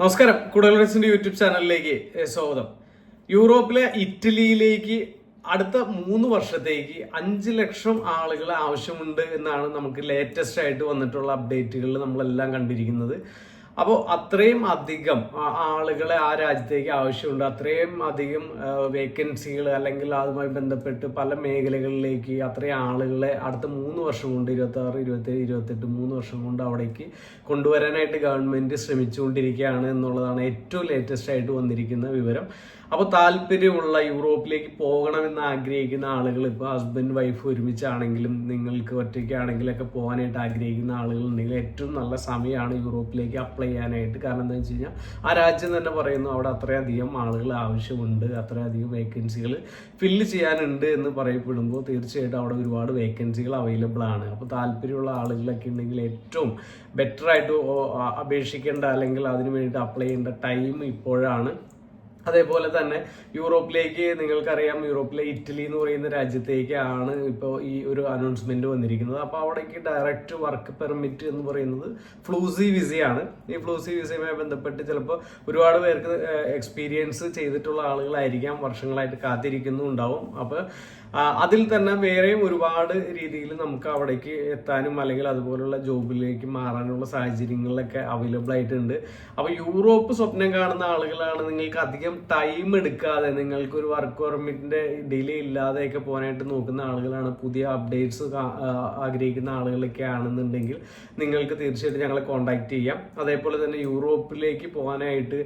നമസ്കാരം. കുടൽറസിന്റെ യൂട്യൂബ് ചാനലിലേക്ക് സ്വാഗതം. യൂറോപ്പിലെ ഇറ്റലിയിലേക്ക് അടുത്ത മൂന്ന് വർഷത്തേക്ക് അഞ്ച് ലക്ഷം ആളുകൾ ആവശ്യമുണ്ട് എന്നാണ് നമുക്ക് ലേറ്റസ്റ്റ് ആയിട്ട് വന്നിട്ടുള്ള അപ്ഡേറ്റുകളിൽ നമ്മളെല്ലാം കണ്ടിരിക്കുന്നത്. അപ്പോൾ അത്രയും അധികം ആളുകളെ ആ രാജ്യത്തേക്ക് ആവശ്യമുണ്ട്. അത്രയും അധികം വേക്കൻസികൾ അല്ലെങ്കിൽ അതുമായി ബന്ധപ്പെട്ട് പല മേഖലകളിലേക്ക് അത്രയും ആളുകളെ അടുത്ത മൂന്ന് വർഷം കൊണ്ട് ഇരുപത്തി ആറ് ഇരുപത്തേഴ് ഇരുപത്തെട്ട് മൂന്ന് വർഷം കൊണ്ട് അവിടേക്ക് കൊണ്ടുവരാനായിട്ട് ഗവൺമെന്റ് ശ്രമിച്ചുകൊണ്ടിരിക്കുകയാണ് എന്നുള്ളതാണ് ഏറ്റവും ലേറ്റസ്റ്റ് ആയിട്ട് വന്നിരിക്കുന്ന വിവരം. അപ്പോൾ താല്പര്യമുള്ള യൂറോപ്പിലേക്ക് പോകണമെന്ന് ആഗ്രഹിക്കുന്ന ആളുകൾ ഇപ്പോൾ ഹസ്ബൻഡ് വൈഫ് ഒരുമിച്ചാണെങ്കിലും നിങ്ങൾക്ക് ഒറ്റയ്ക്കാണെങ്കിലൊക്കെ പോകാനായിട്ട് ആഗ്രഹിക്കുന്ന ആളുകൾ ഉണ്ടെങ്കിൽ ഏറ്റവും നല്ല സമയമാണ് യൂറോപ്പിലേക്ക് അപ്ലൈ ചെയ്യാനായിട്ട്. കാരണം എന്താ വെച്ച് കഴിഞ്ഞാൽ ആ രാജ്യം തന്നെ പറയുന്നു അവിടെ അത്രയധികം ആളുകൾ ആവശ്യമുണ്ട് അത്രയധികം വേക്കൻസികൾ ഫില്ല് ചെയ്യാനുണ്ട് എന്ന് പറയപ്പെടുമ്പോൾ തീർച്ചയായിട്ടും അവിടെ ഒരുപാട് വേക്കൻസികൾ അവൈലബിൾ ആണ്. അപ്പോൾ താല്പര്യമുള്ള ആളുകളൊക്കെ ഉണ്ടെങ്കിൽ ഏറ്റവും ഓ- അപേക്ഷിക്കേണ്ട അല്ലെങ്കിൽ അതിന് വേണ്ടിയിട്ട് അപ്ലൈ ചെയ്യേണ്ട ടൈം ഇപ്പോഴാണ്. അതേപോലെ തന്നെ യൂറോപ്പിലേക്ക് നിങ്ങൾക്കറിയാം യൂറോപ്പിലെ ഇറ്റലി എന്ന് പറയുന്ന രാജ്യത്തേക്കാണ് ഇപ്പോൾ ഈ ഒരു അനൗൺസ്മെന്റ് വന്നിരിക്കുന്നത്. അപ്പോൾ അവിടേക്ക് ഡയറക്റ്റ് വർക്ക് പെർമിറ്റ് എന്ന് പറയുന്നത് ഫ്ലൂസി വിസയാണ്. ഈ ഫ്ലൂസി വിസയുമായി ബന്ധപ്പെട്ട് ചിലപ്പോൾ ഒരുപാട് പേർക്ക് എക്സ്പീരിയൻസ് ചെയ്തിട്ടുള്ള ആളുകളായിരിക്കാം വർഷങ്ങളായിട്ട് കാത്തിരിക്കുന്നുണ്ടാവും അപ്പോൾ അതിൽ തന്നെ വേറെയും ഒരുപാട് രീതിയിൽ നമുക്ക് അവിടേക്ക് എത്താനും അല്ലെങ്കിൽ അതുപോലുള്ള ജോബിലേക്ക് മാറാനുള്ള സാഹചര്യങ്ങളിലൊക്കെ അവൈലബിൾ ആയിട്ടുണ്ട്. അപ്പോൾ യൂറോപ്പ് സ്വപ്നം കാണുന്ന ആളുകളാണ് നിങ്ങൾക്ക് അധികം ടൈം എടുക്കാതെ നിങ്ങൾക്ക് ഒരു വർക്ക് പെർമിറ്റിന്റെ ഡിലേ ഇല്ലാതെയൊക്കെ പോകാനായിട്ട് നോക്കുന്ന ആളുകളാണ്. പുതിയ അപ്ഡേറ്റ്സ് ആഗ്രഹിക്കുന്ന ആളുകളൊക്കെ ആണെന്നുണ്ടെങ്കിൽ നിങ്ങൾക്ക് തീർച്ചയായിട്ടും ഞങ്ങളെ കോൺടാക്ട് ചെയ്യാം. അതേപോലെ തന്നെ യൂറോപ്പിലേക്ക് പോകാനായിട്ട്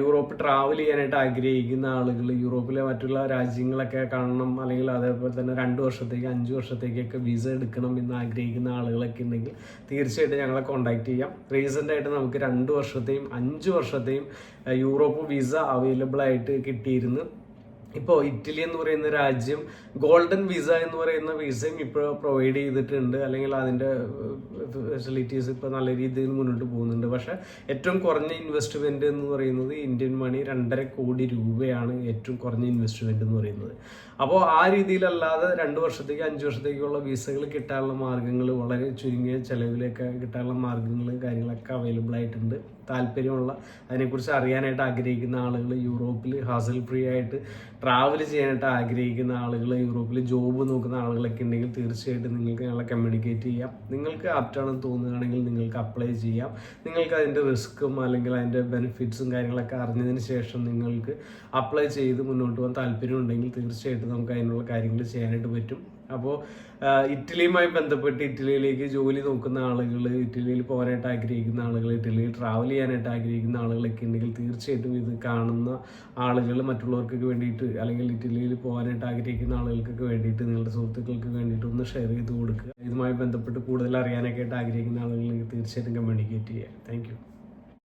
യൂറോപ്പ് ട്രാവൽ ചെയ്യാനായിട്ട് ആഗ്രഹിക്കുന്ന ആളുകൾ യൂറോപ്പിലെ മറ്റുള്ള രാജ്യങ്ങളൊക്കെ കാണണം. അല്ലെങ്കിൽ അതേപോലെ തന്നെ രണ്ട് വർഷത്തേക്ക് അഞ്ച് വർഷത്തേക്കൊക്കെ വിസ എടുക്കണം എന്ന് ആഗ്രഹിക്കുന്ന ആളുകളൊക്കെ ഉണ്ടെങ്കിൽ തീർച്ചയായിട്ടും ഞങ്ങളെ കോൺടാക്ട് ചെയ്യാം. റീസെന്റ് ആയിട്ട് നമുക്ക് രണ്ട് വർഷത്തെയും അഞ്ച് വർഷത്തെയും യൂറോപ്പ് വിസ അവൈലബിൾ ആയിട്ട് കിട്ടിയിരുന്നു. ഇപ്പോൾ ഇറ്റലി എന്ന് പറയുന്ന രാജ്യം ഗോൾഡൻ വിസ എന്ന് പറയുന്ന വിസയും ഇപ്പോൾ പ്രൊവൈഡ് ചെയ്തിട്ടുണ്ട്. അല്ലെങ്കിൽ അതിന്റെ ഫെസിലിറ്റീസ് ഇപ്പോൾ നല്ല രീതിയിൽ മുന്നോട്ട് പോകുന്നുണ്ട്. പക്ഷേ ഏറ്റവും കുറഞ്ഞ ഇൻവെസ്റ്റ്മെന്റ് എന്ന് പറയുന്നത് ഇന്ത്യൻ മണി രണ്ടര കോടി രൂപയാണ് ഏറ്റവും കുറഞ്ഞ ഇൻവെസ്റ്റ്മെന്റ് എന്ന് പറയുന്നത്. അപ്പോൾ ആ രീതിയിലല്ലാതെ രണ്ട് വർഷത്തേക്ക് അഞ്ച് വർഷത്തേക്കുള്ള വിസകൾ കിട്ടാനുള്ള മാർഗങ്ങൾ വളരെ ചുരുങ്ങിയ ചിലവിലൊക്കെ കിട്ടാനുള്ള മാർഗങ്ങൾ കാര്യങ്ങളൊക്കെ അവൈലബിൾ ആയിട്ടുണ്ട്. താല്പര്യമുള്ള അതിനെക്കുറിച്ച് അറിയാനായിട്ട് ആഗ്രഹിക്കുന്ന ആളുകൾ യൂറോപ്പിൽ ഹാസൽ ഫ്രീ ആയിട്ട് ട്രാവൽ ചെയ്യാനായിട്ട് ആഗ്രഹിക്കുന്ന ആളുകൾ യൂറോപ്പിൽ ജോബ് നോക്കുന്ന ആളുകളൊക്കെ ഉണ്ടെങ്കിൽ തീർച്ചയായിട്ടും നിങ്ങൾക്ക് ഞങ്ങളെ കമ്മ്യൂണിക്കേറ്റ് ചെയ്യാം. നിങ്ങൾക്ക് ആപ്റ്റാണെന്ന് തോന്നുകയാണെങ്കിൽ നിങ്ങൾക്ക് അപ്ലൈ ചെയ്യാം. നിങ്ങൾക്ക് അതിന്റെ റിസ്ക്കും അല്ലെങ്കിൽ അതിന്റെ ബെനിഫിറ്റ്സും കാര്യങ്ങളൊക്കെ അറിഞ്ഞതിന് ശേഷം നിങ്ങൾക്ക് അപ്ലൈ ചെയ്ത് മുന്നോട്ട് പോകാൻ താല്പര്യമുണ്ടെങ്കിൽ തീർച്ചയായിട്ടും നമുക്ക് അതിനുള്ള കാര്യങ്ങൾ ചെയ്യാനായിട്ട് പറ്റും. അപ്പോൾ ഇറ്റലിയുമായി ബന്ധപ്പെട്ട് ഇറ്റലിയിലേക്ക് ജോലി നോക്കുന്ന ആളുകൾ ഇറ്റലിയിൽ പോകാനായിട്ട് ആഗ്രഹിക്കുന്ന ആളുകൾ ഇറ്റലിയിൽ ട്രാവൽ ചെയ്യാനായിട്ട് ആഗ്രഹിക്കുന്ന ആളുകളൊക്കെ ഉണ്ടെങ്കിൽ തീർച്ചയായിട്ടും ഇത് കാണുന്ന ആളുകൾ മറ്റുള്ളവർക്കൊക്കെ വേണ്ടിയിട്ട് അല്ലെങ്കിൽ ഇറ്റലിയിൽ പോകാനായിട്ട് ആഗ്രഹിക്കുന്ന ആളുകൾക്കൊക്കെ വേണ്ടിയിട്ട് നിങ്ങളുടെ സുഹൃത്തുക്കൾക്ക് വേണ്ടിയിട്ട് ഒന്ന് ഷെയർ ചെയ്ത് കൊടുക്കുക. ഇതുമായി ബന്ധപ്പെട്ട് കൂടുതൽ അറിയാനൊക്കെ ആയിട്ട് ആഗ്രഹിക്കുന്ന ആളുകളിലേക്ക് തീർച്ചയായിട്ടും കമ്മ്യൂണിക്കേറ്റ് ചെയ്യുക. താങ്ക്